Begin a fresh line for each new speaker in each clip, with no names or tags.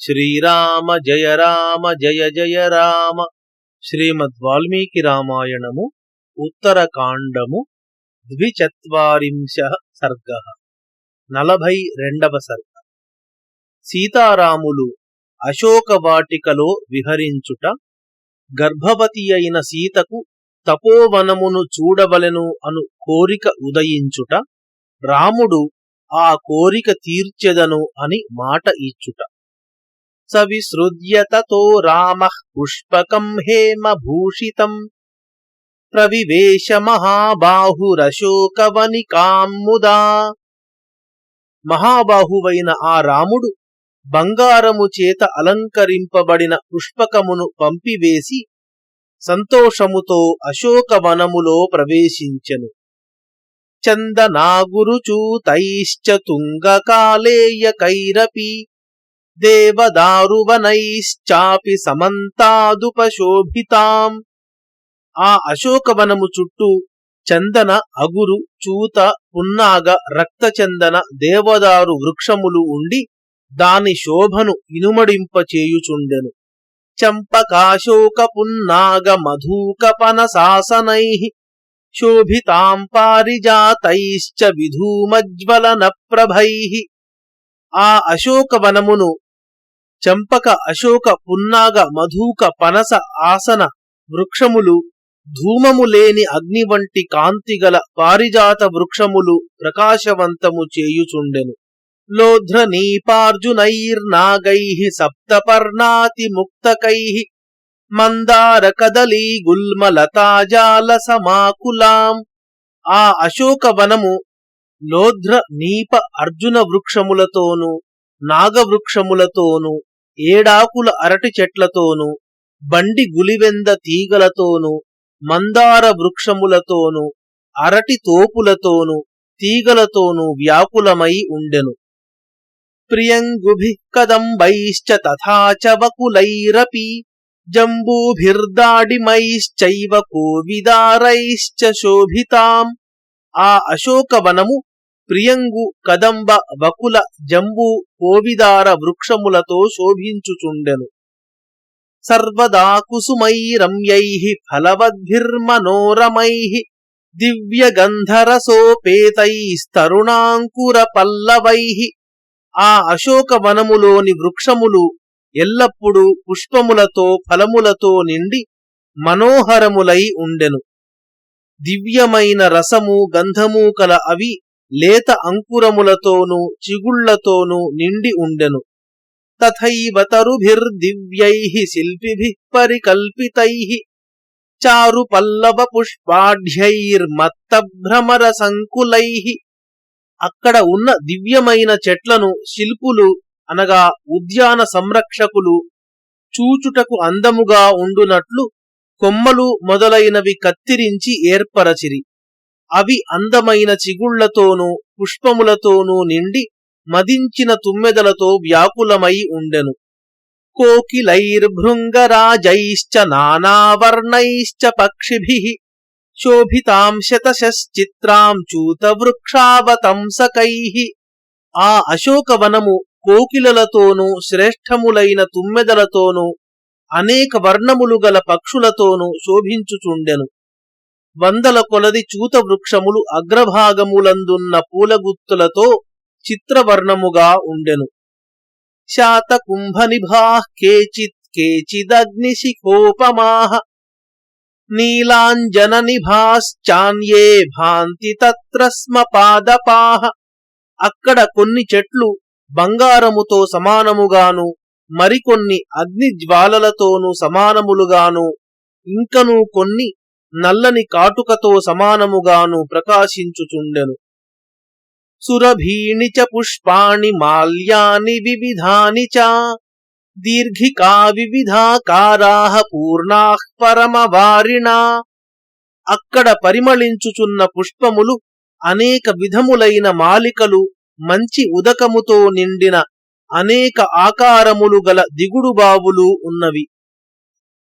శ్రీరామ జయ రామ జయ జయ రామ. శ్రీమద్ వాల్మీకి రామాయణము ఉత్తరకాండము ద్విచత్వారింశ సర్గ. నలభై రెండవ సర్గ. సీతారాములు అశోకవాటికలో విహరించుట గర్భవతి అయిన సీతకు తపోవనమును చూడవలెను అను కోరిక ఉదయించుట రాముడు ఆ కోరిక తీర్చెదను అని మాట ఇచ్చుట. సవిసృజ్య తతో రామ పుష్పకం హేమభూషితం ప్రవివేశ మహాబాహురశోకవనికాముదా మహాబాహువైన ఆ రాముడు బంగారము చేత అలంకరింపబడిన పుష్పకమును పంపివేసి సంతోషముతో అశోకవనములో ప్రవేశించెను. చందనాగురుచూతైశ్చ తుంగకాలేయకైరపి దేవదారువనైశ్చాపి సమంతాదుపశోభితాం. ఆ అశోకవనము చుట్టూ చందన అగురు చూత పున్నాగ రక్తచందన దేవదారు వృక్షములు ఉండి దాని శోభను ఇనుమడింపచేయుచుండెను. చంపకాశోక పున్నాగ మధూకపన శాసనై శోభితాం పారిజాతైశ్చ విధూమజ్వలన ప్రభై ఆ అశోకవనమును చంపక అశోక పున్నాగ మధూక పనస ఆసన వృక్షములు ధూమము లేని అగ్ని వంటి కాంతిగల పారిజాత వృక్షములు ప్రకాశవంతము చేయుచుండెను. లోధ్రనీపార్జునైర్నాగై సప్తపర్ణాతి ముక్తకై మందార కదలీ గుల్మలతాజాల సమాకులాం. ఆ అశోకవనము లోధ్ర నీప అర్జున వృక్షములతోనూ నాగవృక్షములతోనూ ఏడాకుల అరటి చెట్లతోనూ బండి గులివెంద తీగలతోనూ మందార వృక్షములతోనూ అరటి తోపులతోనూ తీగలతోనూ వ్యాకులమై ఉండెను. ప్రియంగుభి కదంబైశ్చ తథాచ వకులైరపి జంబూభిర్దాడిమైశ్చైవ కోవిదారైశ్చ శోభితాం. ఆ అశోకవనము ప్రియంగు కదంబ వకుల జంబూ కోవిదార వృక్షములతో శోభించుచుండెను. సర్వదా కుసుమై రమ్యై ఫలవద్భిర్మనోరమై దివ్యగంధరసోపేతైస్తరుణాంకుర పల్లవై ఆ అశోకవనములోని వృక్షములు ఎల్లప్పుడూ పుష్పములతో ఫలములతో నిండి మనోహరములై ఉండెను. దివ్యమైన రసము గంధము కల అవి లేత అంకురములతోనూ చిగుళ్ళతోనూ నిండి ఉండెను. తథైవ తరుభిర్దివ్యై శిల్పిభిః పరికల్పితై. చారు పల్లవ పుష్పాఢ్యైర్మత్త భ్రమర సంకులై అక్కడ ఉన్న దివ్యమైన చెట్లను శిల్పులు అనగా ఉద్యాన సంరక్షకులు చూచుటకు అందముగా ఉండునట్లు కొమ్మలు మొదలైనవి కత్తిరించి ఏర్పరచిరి. అవి అందమైన చిగుళ్ళతోనూ పుష్పములతోనూ నిండి మదించిన తుమ్మెదలతో వ్యాకులమై ఉండెను. కోకిలైర్భృంగరాజైశ్చ నానావర్ణైశ్చ పక్షిభిః శోభితాం శతశ్చిత్రాం చూతవృక్షావతంసకైః. ఆ అశోకవనము కోకిలలతోనూ శ్రేష్టములైన తుమ్మెదలతోనూ అనేక వర్ణములు గల పక్షులతోనూ శోభించుచుండెను. వందల కొలది చూత వృక్షములు అగ్రభాగములందున్న పూలగుత్తులతో చిత్రవర్ణముగా ఉండెను. శాతకుంభనిభా కేచిత్ కేచిదగ్నిశిఖోపమాహ నీలాంజన నిభాశ్చాన్యే భాంతి తత్ర స్మ పాదపాహ అక్కడ కొన్ని చెట్లు బంగారముతో సమానముగాను మరికొన్ని అగ్ని జ్వాలలతోనూ సమానములుగాను ఇంకను కొన్ని నల్లని కాటుకతో సమానముగాను ప్రకాశించుచుండెను. సురభీణి చ పుష్పాణి మాల్యాని వివిధాని చ దీర్ఘికా వివిధాకారా పూర్ణాః పరమవారిణా. అక్కడ పరిమళించుచున్న పుష్పములు అనేక విధములైన మాలికలు మంచి ఉదకముతో నిండిన అనేక ఆకారములు గల దిగుడు బావులు ఉన్నవి.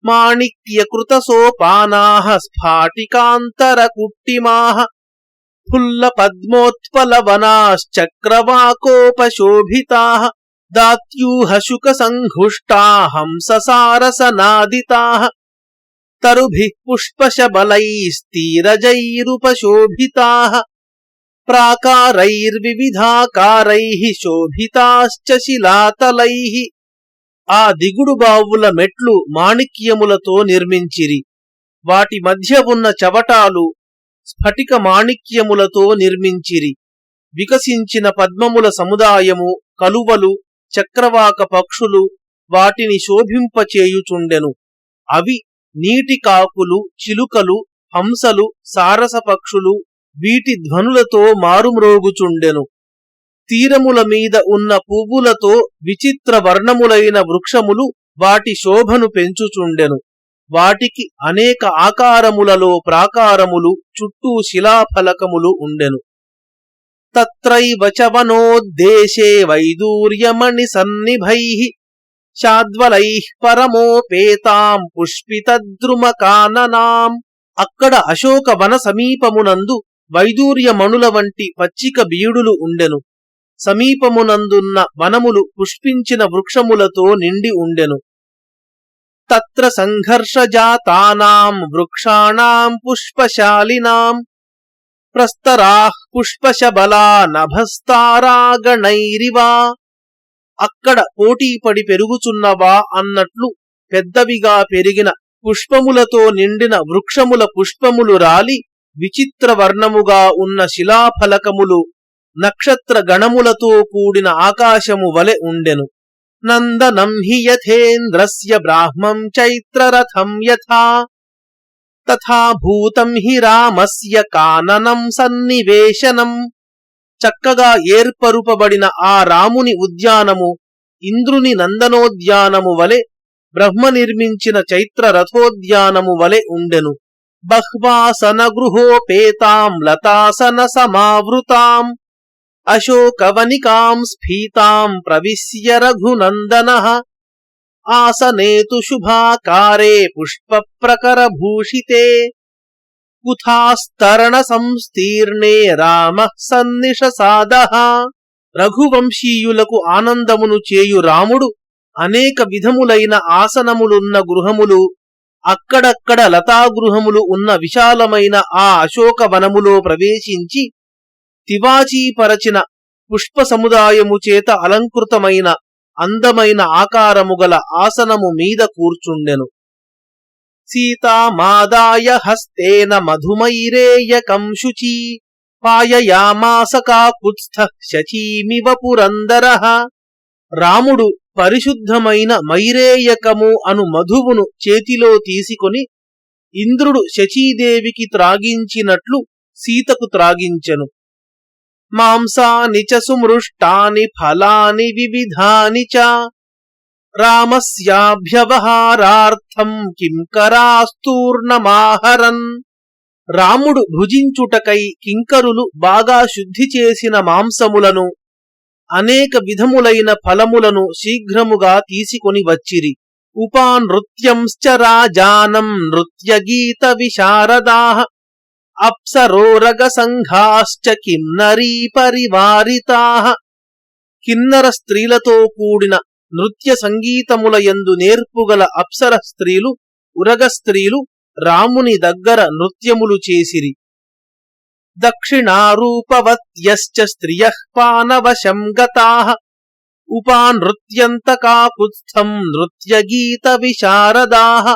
माणिक्यकृतसोपानाः स्फाटिकान्तरकुट्टिमाः फुल्लपद्मोत्पलवनाश्चक्रवाकोपशोभिताः दात्यूहशुकसङ्घुष्टा हंससारसनादिताः तरुभिः पुष्पशबलैस्तीरजैरुपशोभिताः प्राकारैर्विविधाकारैः शोभिताश्च शिलातलैः ఆ దిగుడు బావుల మెట్లు మాణిక్యములతో నిర్మించిరి. వాటి మధ్య ఉన్న చవటాలు స్ఫటిక మాణిక్యములతో నిర్మించిరి. వికసించిన పద్మముల సముదాయము కలువలు చక్రవాక పక్షులు వాటిని శోభింపచేయుచుండెను. అవి నీటి కాకులు చిలుకలు హంసలు సారస పక్షులు వీటి ధ్వనులతో మారుమ్రోగుచుండెను. తీరముల మీద ఉన్న పువ్వులతో విచిత్ర వర్ణములైన వృక్షములు వాటి శోభను పెంచుచుండెను. వాటికి అనేక ఆకారములలో ప్రాకారములు చుట్టూ శిలాఫలకములు ఉండెను. తత్రైవ చవనోద్దేశే వైదూర్యమణి సన్నిభై శాద్వలై పరమోపేతాం పుష్పితద్రుమకాననాం. అక్కడ అశోక వన సమీపమునందు వైదూర్యమణుల వంటి పచ్చిక బీడులు ఉండెను. సమీపమునందున్న వనములు పుష్పించిన వృక్షములతో నిండి ఉండెను. తత్ర సంఘర్షజాతానాం వృక్షాణాం పుష్పశాలినాం. ప్రస్తరాః పుష్పశబలా నభస్తారాగణైరివా అక్కడ పోటీపడి పెరుగుచున్నవా అన్నట్లు పెద్దవిగా పెరిగిన పుష్పములతో నిండిన వృక్షముల పుష్పములు రాలి విచిత్ర వర్ణముగా ఉన్న శిలాఫలకములు నక్షత్ర గణములతో కూడిన ఆకాశము వలె ఉండెను. నందనం హి యథేంద్రస్య బ్రాహ్మం చైత్రరథం యథా. తథా భూతం హి రామస్య కాననం సన్నివేశనం. చక్కగా ఏర్పరుపబడిన ఆ రాముని ఉద్యానము ఇంద్రుని నందనోద్యానము వలె బ్రహ్మ నిర్మించిన చైత్ర రథోద్యానము వలె ఉండెను. బహ్వాసన గృహోపేతాం లతాసన సమావృతాం అశోకవనికాం స్ఫీతాం ప్రవిశ్య రఘునందన. ఆసనేతు శుభాకారే పుష్ప ప్రకర భూషితే కుథాస్తరణ సంస్తీర్ణే రామ సన్నిషసాద. రఘువంశీయులకు ఆనందమును చేయు రాముడు అనేక విధములైన ఆసనములున్న గృహములు అక్కడక్కడ లతాగృహములు ఉన్న విశాలమైన ఆ అశోక వనములో ప్రవేశించి తివాచీపరచిన పుష్ప సముదాయము చేత అలంకృతమైన అందమైన ఆకారము గల ఆసనము మీద కూర్చుండెను. సీతామాదాయ హస్తేన మధుమైరేయకం శుచీ పాయయామాసకాకుత్స్థ శచీమివ పురందర. రాముడు పరిశుద్ధమైన మైరేయకము అను మధువును చేతిలో తీసుకొని ఇంద్రుడు శచీదేవికి త్రాగించినట్లు సీతకు త్రాగించెను. మాంసాని చ సుమృష్టాని ఫలాని వివిధాని చ. రామస్యాభ్యవహారార్థం కింకరాస్తూర్ణమాహరన్ రాముడు భుజించుటకై కింకరులు బాగా శుద్ధి చేసిన మాంసములను అనేక విధములైన ఫలములను శీఘ్రముగా తీసుకొని వచ్చిరి. ఉపానృత్యంశ్చ రాజానం నృత్యగీత విశారదాహ అప్సరోరగ సంఘాశ్చ కిన్నరీ పరివారితా కిన్నర స్త్రీలతో కూడిన నృత్య సంగీతముల యందు నేర్పుగల అప్సర స్త్రీలు ఉరగ స్త్రీలు రాముని దగ్గర నృత్యములు చేసిరి. దక్షిణారూపవత్యశ్చ స్త్రియ పానవశం గతా. ఉపానృత్యంతకాకుత్స్థం నృత్యగీత విశారదా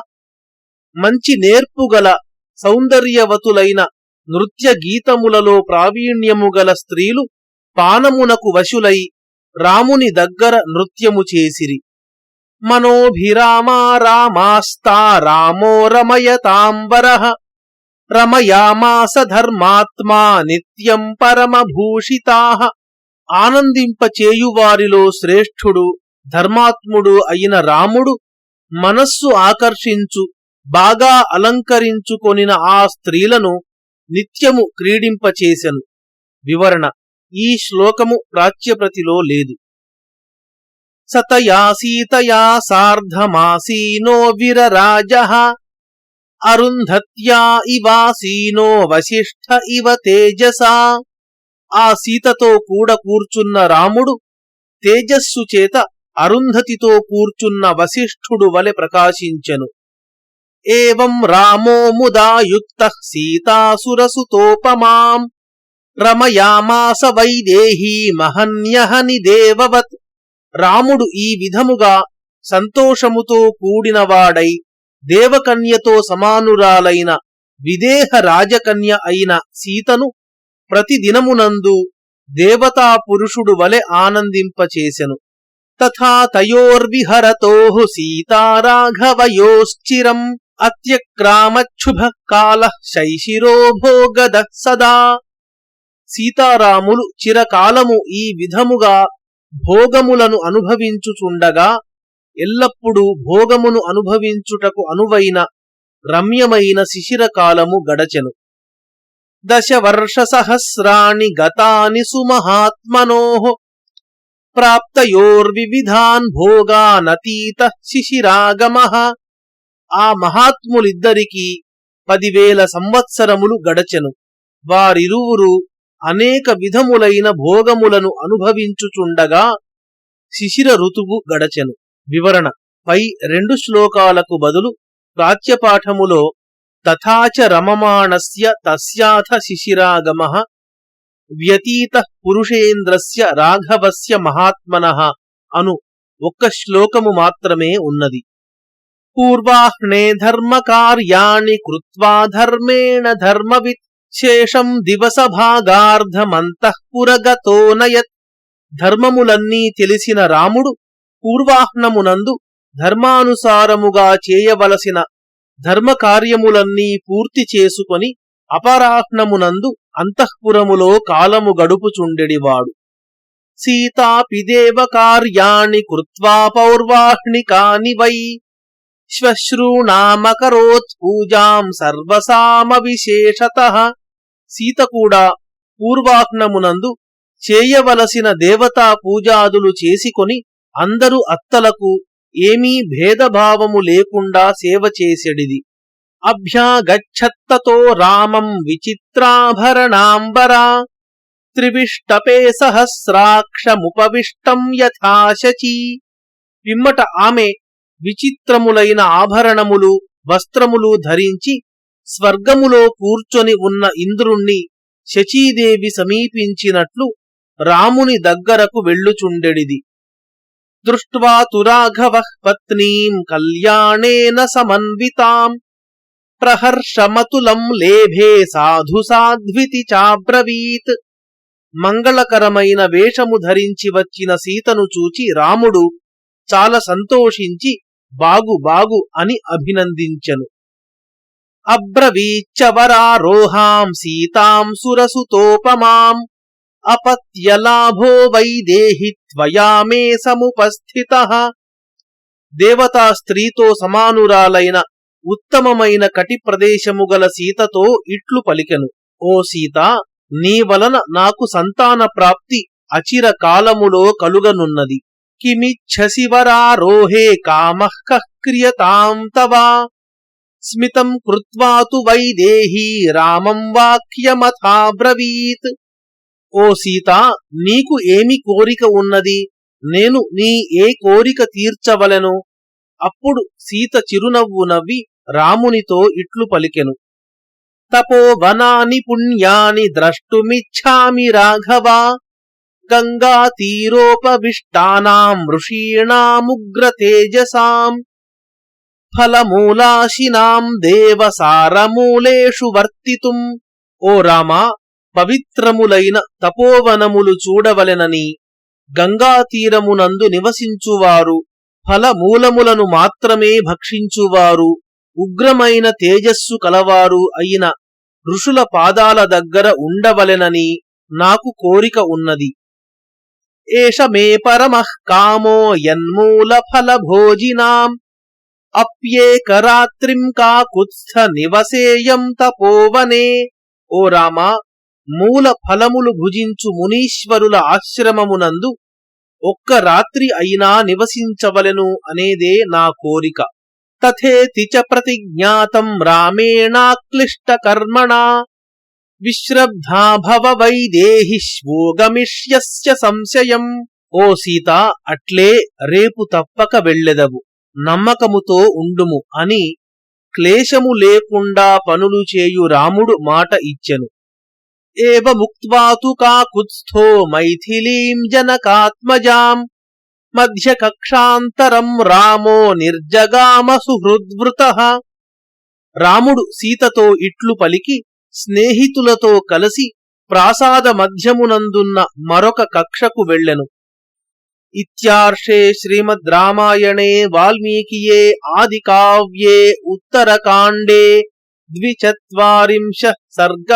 మంచి నేర్పుగల సౌందర్యవతులైన నృత్య గీతములలో ప్రావీణ్యము గల స్త్రీలు పానమునకు వశులై రాముని దగ్గర నృత్యము చేసిరి. మనోభిరామా రామాస్తా రామో రమయతాంబర రమయామాస ధర్మాత్మా నిత్యం పరమభూషితా ఆనందింపచేయువారిలో శ్రేష్ఠుడు ధర్మాత్ముడు అయిన రాముడు మనస్సు ఆకర్షించు బాగా అలంకరించుకొనిన ఆ స్త్రీలను నిత్యము క్రీడింపచేసెను. వివరణ ఈ శ్లోకము ప్రాచ్యప్రతిలో లేదు. సతయా సీతయా సార్ధమాసీనో విరరాజ అరుంధత్యా ఇవాసీనో వశిష్ఠ ఇవ తేజసా. ఆ సీతతో కూడ కూర్చున్న రాముడు తేజస్సు చేత అరుంధతితో కూర్చున్న వశిష్ఠుడు వలె ప్రకాశించెను. ఏం రామో ముదాయుక్త సీతాసురసుతోపమాం. రమయామాస వైదేహీ మహన్యహని దేవవత్. రాముడు ఈ విధముగా సంతోషముతో కూడినవాడై దేవకన్యతో సమానురాలైన విదేహ రాజకన్య అయిన సీతను ప్రతిదినమునందు దేవతా పురుషుడు వలె ఆనందింపచేసెను. తథా తయోర్విహరతో సీతారాఘవయోశ్చిరం. అత్యక్రామచ్చుభ కాల శైశిరో భోగద సదా. సీతారాములు చిరకాలము ఈ విధముగా భోగములను అనుభవించుచుండగా ఎల్లప్పుడూ భోగమును అనుభవించుటకు అనువైన రమ్యమైన శిశిరకాలము గడచెను. దశవర్ష సహస్రాణి గతాని సుమహాత్మనో ప్రాప్తయోర్వివిధాన్ భోగానతీత శిశిరాగమ. ఆ మహాత్ములిద్దరికీ పదివేల సంవత్సరములు గడచెను. వారిరువురు అనేక విధములైన భోగములను అనుభవించుచుండగా శిశిర ఋతువు గడచెను. వివరణ. పై రెండు శ్లోకాలకు బదులు ప్రాచ్యపాఠములో తథాచ రమమాణస్య తస్యాథ శిశిరాగమ వ్యతీత పురుషేంద్రస్య రాఘవస్య మహాత్మన అను ఒక్క శ్లోకము మాత్రమే ఉన్నది. పూర్వాహ్నే ధర్మకార్యాణి కృత్వా ధర్మేణ ధర్మవిత్ శేషం దివసభాగార్ధమంతఃపురగతోనయత్ ధర్మములన్నీ తెలిసిన రాముడు పూర్వాహ్నమునందు ధర్మానుసారముగా చేయవలసిన ధర్మకార్యములన్నీ పూర్తి చేసుకొని అపరాహ్నమునందు అంతఃపురములో కాలము గడుపుచుండెడివాడు సీతాపిదేవ కార్యాణి కృత్వా పౌర్వాహ్నికాని వై శ్వశ్రూణామకరోత్ పూజాం సర్వసామ విశేషత సీత కూడా పూర్వాహ్నమునందు చేయవలసిన దేవతా పూజాదులు చేసుకొని అందరు అత్తలకు ఏమీ భేదభావము లేకుండా సేవ చేసెడిది. అభ్యాగచ్చత్తతో రామం విచిత్రాభరణాంబరా త్రివిష్టపే సహస్రాక్షముపవిష్టం యథాశచీ. పిమ్మట ఆమె విచిత్రములైన ఆభరణములు వస్త్రములు ధరించి స్వర్గములో కూర్చొని ఉన్న ఇంద్రుణ్ణి శచీదేవి సమీపించినట్లు రాముని దగ్గరకు వెళ్ళుచుండెడిది. దృష్ట్వా తురాఘవ పత్నీం కళ్యాణేన సమన్వితాం ప్రహర్షమతులం లేభే సాధు సాధ్వితి చాబ్రవీత్. మంగళకరమైన వేషము ధరించి వచ్చిన సీతను చూచి రాముడు చాలా సంతోషించి బాగు బాగు అని అభినందించెను. అబ్రవీచ్చవరారోహాం సీతాం సురసుతోపమాం అపత్యలాభో వైదేహి త్వయా మే సముపస్థిత. దేవతా స్త్రీతో సమానురాలైన ఉత్తమమైన కటి ప్రదేశము గల సీతతో ఇట్లు పలికెను. ఓ సీత నీ వలన నాకు సంతాన ప్రాప్తి అచిర కాలములో కలుగనున్నది. కిమిచ్ఛసివరారోహే కామః క్రియతాం తవా స్మితం కృత్వా తు వైదేహీ రామం వాక్యమథాబ్రవీత్ ఓ సీత నీకు ఏమి కోరిక ఉన్నది? నేను నీ ఏ కోరిక తీర్చవలెను? అప్పుడు సీత చిరునవ్వు నవ్వి రామునితో ఇట్లు పలికెను. తపోవనాని పుణ్యాని ద్రష్టుమిచ్ఛామి రాఘవా? గంగా తీరోపవిష్టానాం ఋషీణాముగ్ర తేజసాం ఫలమూలాశినాం దేవసారమూలేషు వర్తితుం. ఓ రామా పవిత్రములైన తపోవనములు చూడవలెనని గంగాతీరమునందు నివసించువారు ఫలమూలములను మాత్రమే భక్షించువారు ఉగ్రమైన తేజస్సు కలవారు అయిన ఋషుల పాదాల దగ్గర ఉండవలెనని నాకు కోరిక ఉన్నది. ఏష మే పరమః కామో యన్మూల ఫల భోజినాం అప్యేకరాత్రిం కాకుత్స్థ నివసేయం తపోవనే ఓ రామ మూల ఫలములు భుజించు మునీశ్వరుల ఆశ్రమమునందు ఒక్క రాత్రి అయినా నివసించవలెను అనేదే నా కోరిక. తథేతి చ ప్రతిజ్ఞాతం రామేణాక్లిష్ట కర్మణా విశ్రబ్ధా భవ వైదేహిష్వోగమిష్యస్య సంశయం. ఓ సీత అట్లే రేపు తప్పక వెళ్ళెదవు. నమ్మకముతో ఉండుము అని క్లేశము లేకుండా పనులు చేయు రాముడు మాట ఇచ్చెను. ఏవ ముక్త్వాతు కాకుత్స్థో మైథిలీం జనకాత్మజాం. మధ్యకక్షాంతరం రామో నిర్జగామ సుహృద్వృత రాముడు సీతతో ఇట్లు పలికి స్నేహితులతో కలిసి ప్రాసాద మధ్యమునందున్న మరొక కక్షకు వెళ్ళెను. ఇత్యార్షే శ్రీమద్ రామాయణే వాల్మీకియే ఆది కావ్యే ఉత్తరకాండే ద్విచత్వారింశ సర్గ.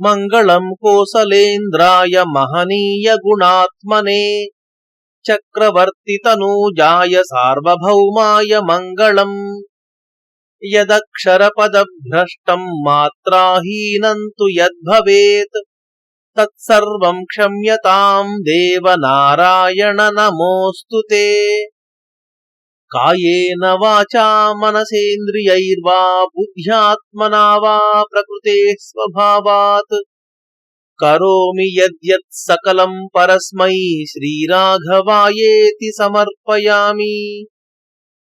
మంగళం కోసలేంద్రాయ మహనీయ గుణాత్మనే చక్రవర్తి తనూజాయ సార్వభౌమాయ మంగళం. यदक्षरपदभ्रष्टं मात्राहीनं तु यद्भवेत् तत्सर्वं क्षम्यतां देवनारायण नमोऽस्तु ते कायेन वाचा मनसेन्द्रियैर्वा बुद्ध्यात्मना वा प्रकृतेः स्वभावात् करोमि यद्यत् सकलं परस्मै श्रीराघवायेति समर्पयामि